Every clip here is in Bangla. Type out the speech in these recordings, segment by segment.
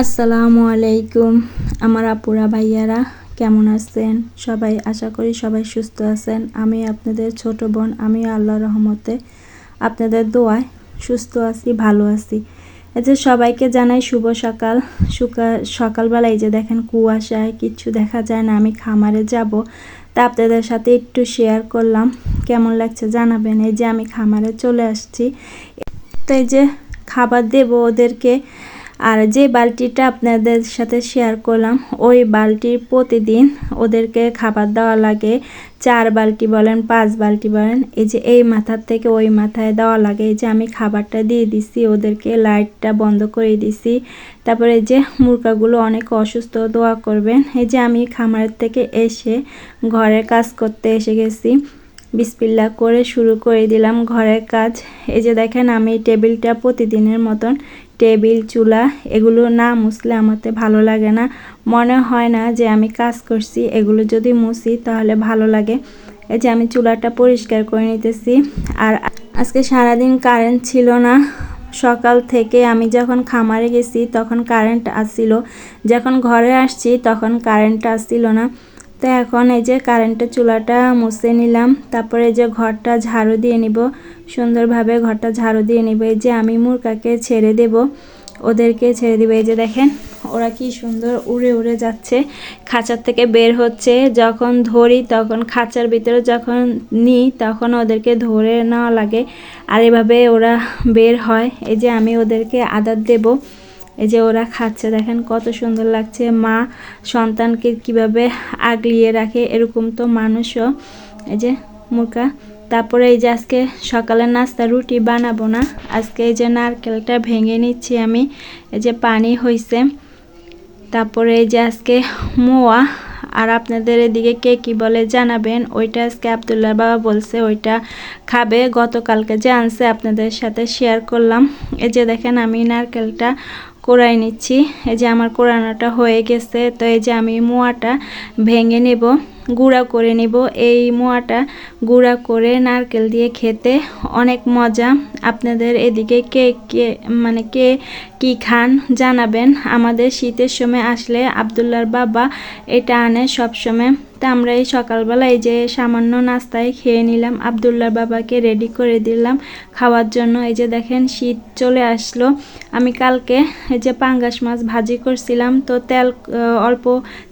আসসালামু আলাইকুম, আমার আপুরা ভাইয়ারা, কেমন আছেন? সবাই আশা করি সবাই সুস্থ আছেন। আমি আপনাদের ছোট বোন আমি আল্লাহ রহমতে আপনাদের দোয়ায় সুস্থ আছি, ভালো আছি। এই যে সবাইকে জানাই শুভ সকাল। সকাল সকালবেলায় যে দেখেন কুয়াশায় কিচ্ছু দেখা যায় না, আমি খামারে যাব। তা আপনাদের সাথে একটু শেয়ার করলাম। কেমন লাগছে জানাবেন? এই যে আমি খামারে চলে আসছি। তো এই যে খাবার দেব ওদেরকে। আর যে বালতিটা আপনাদের সাথে শেয়ার করলাম, ওই বালতি প্রতিদিন ওদেরকে খাবার দেওয়া লাগে। চার বালতি বলেন, পাঁচ বালতি বলেন, এই যে এই মাথার থেকে ওই মাথায় দেওয়া লাগে। এই যে আমি খাবারটা দিয়ে দিছি, ওদেরকে লাইটটা বন্ধ করে দিছি। তারপরে যে মুরগাগুলো অনেক অসুস্থ, দোয়া করবেন। এই যে আমি খামারের থেকে এসে ঘরের কাজ করতে এসে গেছি। বিসপিল্লা করে শুরু করে দিলাম ঘরের কাজ। এই যে দেখেন, আমি টেবিলটা প্রতিদিনের মতন টেবিল, চুলা, এগুলো না মুছলে আমাতে ভালো লাগে না। মনে হয় না যে আমি কাজ করছি, এগুলো যদি মুছি তাহলে ভালো লাগে। এই যে আমি চুলাটা পরিষ্কার করে নিতেছি। আর আজকে সারাদিন কারেন্ট ছিল না। সকাল থেকে আমি যখন খামারে গেছি তখন কারেন্ট আসছিল। যখন ঘরে আসছি তখন কারেন্ট আসছিল না। তো এখন এই যে কারেন্টের চুলাটা মুছে নিলাম, তারপরে যে ঘরটা ঝাড়ু দিয়ে নিব, সুন্দরভাবে ঘরটা ঝাড়ু দিয়ে নিব। এই যে আমি মুরগাকে ছেড়ে দেব, ওদেরকে ছেড়ে দিবে। এই যে দেখেন, ওরা কি সুন্দর উড়ে উড়ে যাচ্ছে। খাঁচার থেকে বের হচ্ছে, যখন ধরি তখন খাঁচার ভিতরে যখন নিই তখন ওদেরকে ধরে নেওয়া লাগে। আর এভাবে ওরা বের হয়। এই যে আমি ওদেরকে আদার দেব। এই যে ওরা খাচ্ছে, দেখেন কত সুন্দর লাগছে। মা সন্তানকে কীভাবে আগলিয়ে রাখে এরকম তো মানুষও। এই যে মুরগা তারপরে এই যে আজকে সকালের নাস্তা, রুটি বানাবো না। আজকে এই যে নারকেলটা ভেঙে নিচ্ছি আমি, এই যে পানি হয়েছে তারপরে এই যে আজকে মোয়া, আর আপনাদের এদিকে কে কি বলে জানাবেন? ওইটা আজকে আবদুল্লাহ বাবা বলছে, ওইটা খাবে। গতকালকে যে আনছে, আপনাদের সাথে শেয়ার করলাম। এই যে দেখেন আমি নারকেলটা কোড়াই নিচ্ছি। এই যে আমার কোড়ানোটা হয়ে গেছে, তো এই যে আমি মোয়াটা ভেঙে নেব, গুঁড়া করে নেব। এই মোয়াটা গুঁড়া করে নারকেল দিয়ে খেতে অনেক মজা। আপনাদের এদিকে কে কে মানে কে কি খান জানাবেন। আমাদের শীতের সময় আসলে আবদুল্লার বাবা এটা আনে সব সময় তা আমরা এই সকালবেলা এই যে সামান্য নাস্তায় খেয়ে নিলাম, আবদুল্লার বাবাকে রেডি করে দিলাম খাওয়ার জন্য। এই যে দেখেন, শীত চলে আসলো। আমি কালকে এই যে পাঙ্গাস মাছ ভাজি করছিলাম, তো তেল অল্প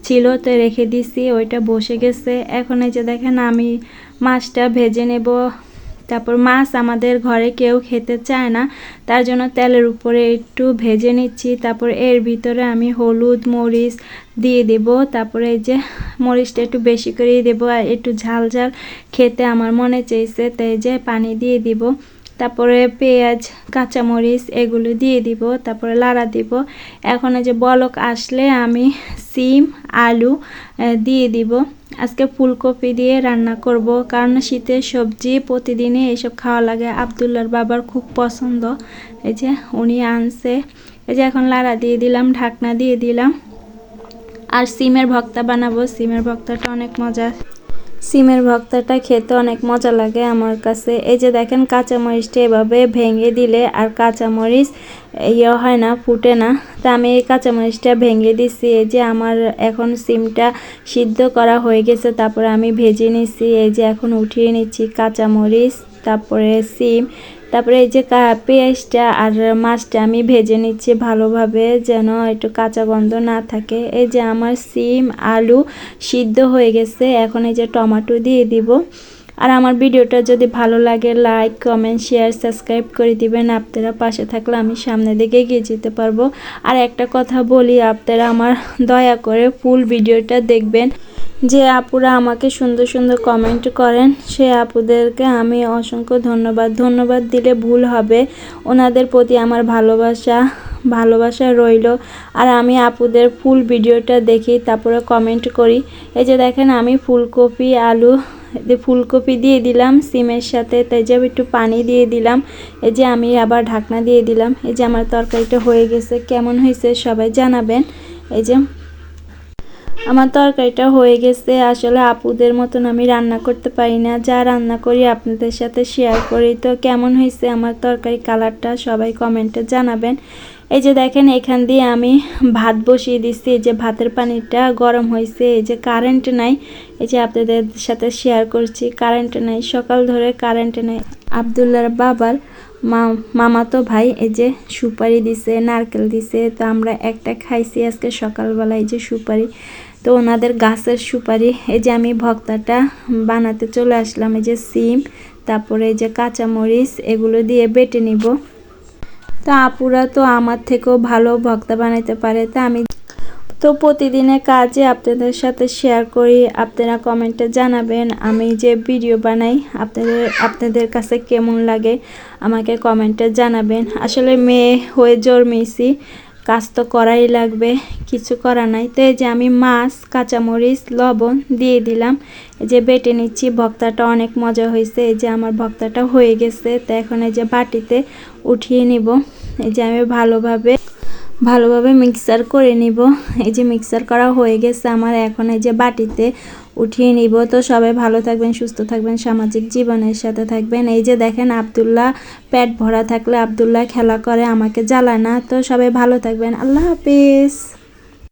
ছিল, তো রেখে দিছি, ওইটা বসে গেছে। এখন এই যে দেখেন, আমি মাছটা ভেজে নেব। তারপর মাছ আমাদের ঘরে কেউ খেতে চায় না। তার জন্য তেলের উপরে একটু ভেজে নিচ্ছি। তারপর এর ভিতরে আমি হলুদ মরিচ দিয়ে দেব। তারপরে এই যে মরিচটা একটু বেশি করেই দেবো আর একটু ঝাল ঝাল খেতে আমার মনে চেয়েছে তাই যে পানি দিয়ে দিব। তারপরে পেঁয়াজ, কাঁচামরিচ এগুলো দিয়ে দিব, তারপরে লাড়া দিব। এখন যে বলক আসলে আমি সিম, আলু দিয়ে দিব। আজকে ফুলকপি দিয়ে রান্না করব, কারণ শীতের সবজি প্রতিদিনই এইসব খাওয়া লাগে। আবদুল্লার বাবার খুব পছন্দ। এই যে উনি আনছে। এই যে এখন লাড়া দিয়ে দিলাম, ঢাকনা দিয়ে দিলাম। আর সিমের ভক্তা বানাবো। সিমের ভক্তাটা অনেক মজা। সিমের ভক্তাটা খেতে অনেক মজা লাগে আমার কাছে। এই যে দেখেন কাঁচামরিচটা এভাবে ভেঙে দিলে আর কাঁচামরিচ ইয়ে হয় না, ফুটে না। তা আমি এই কাঁচামরিচটা ভেঙে দিছি, এই যে আমার এখন সিমটা সিদ্ধ করা হয়ে গেছে, তারপরে আমি ভেজে নিছি, এই যে এখন উঠিয়ে নিচ্ছি কাঁচামরিচ, তারপরে সিম তারপরে এই যে পেঁয়াজটা আর মাছটা আমি ভেজে নিচ্ছি ভালোভাবে যেন একটু কাঁচা গন্ধ না থাকে। এই যে আমার সিম আলু সিদ্ধ হয়ে গেছে, এখন এই যে টমাটো দিয়ে দিব। আর আমার ভিডিওটা যদি ভালো লাগে লাইক কমেন্ট শেয়ার সাবস্ক্রাইব করে দিবেন। আপনারা পাশে থাকলে আমি সামনের দিকে এগিয়ে যেতে পারব। আর একটা কথা বলি, আপনারা আমার দয়া করে ফুল ভিডিওটা দেখবেন। যে আপুরা আমাকে সুন্দর সুন্দর কমেন্ট করেন, সে আপুদেরকে আমি অসংখ্য ধন্যবাদ। ধন্যবাদ দিলে ভুল হবে। ওনাদের প্রতি আমার ভালোবাসা ভালোবাসা রইল। আর আমি আপুদের ফুল ভিডিওটা দেখি, তারপরে কমেন্ট করি। এই যে দেখেন, আমি ফুলকপি, আলু ফুলকপি দিয়ে দিলাম, সিমের সাথে তাই যে একটু পানি দিয়ে দিলাম, এই যে আমি আবার ঢাকনা দিয়ে দিলাম, এই যে আমার তরকারিটা হয়ে গেছে, কেমন হয়েছে সবাই জানাবেন, এই যে আমার তরকারিটা হয়ে গেছে, আসলে আপুদের মতন আমি রান্না করতে পারি না, যা রান্না করি আপনাদের সাথে শেয়ার করি, তো কেমন হয়েছে আমার তরকারি কালারটা সবাই কমেন্টে জানাবেন এই যে দেখেন, এখান দিয়ে আমি ভাত বসিয়ে দিচ্ছি। এই যে ভাতের পানিটা গরম হয়েছে। এই যে কারেন্ট নাই। এই যে আপনাদের সাথে শেয়ার করছি। কারেন্ট নাই, সকাল ধরে কারেন্ট নাই। আবদুল্লার বাবার মা, মামাতো ভাই এই যে সুপারি দিছে, নারকেল দিছে। তো আমরা একটা খাইছি আজকে সকালবেলা এই যে সুপারি। তো ওনাদের গাছের সুপারি। এই যে আমি ভক্তাটা বানাতে চলে আসলাম। এই যে সিম, তারপরে এই যে কাঁচামরিচ, এগুলো দিয়ে বেটে নিব। তা আপুরা তো আমার থেকেও ভালো ভক্তা বানাইতে পারে, তা আমি তো প্রতিদিনের কাজে আপনাদের সাথে শেয়ার করি। আপনারা কমেন্টে জানাবেন আমি যে ভিডিও বানাই, আপনাদের আপনাদের কাছে কেমন লাগে আমাকে কমেন্টে জানাবেন। আসলে মেয়ে হয়ে জন্মেছি কাজ তো করাই লাগবে, কিছু করা নাই। তো এই যে আমি মাছ, কাঁচামরিচ, লবণ দিয়ে দিলাম। এই যে বেটে নিচ্ছি, ভক্তাটা অনেক মজা হয়েছে। এই যে আমার ভক্তাটা হয়ে গেছে, তো এখন এই যে বাটিতে উঠিয়ে নিব। এই যে আমি ভালোভাবে ভালোভাবে মিক্সার করে নিব। এই যে মিক্সার করা হয়ে গেছে আমার, এখন এই যে বাটিতে উঠিয়ে নিব। তো সবাই ভালো থাকবেন, সুস্থ থাকবেন, সামাজিক জীবনের সাথে থাকবেন। এই যে দেখেন আবদুল্লাহ পেট ভরা থাকলে আবদুল্লাহ খেলা করে, আমাকে জ্বালায় না। তো সবাই ভালো থাকবেন। আল্লাহ হাফিজ।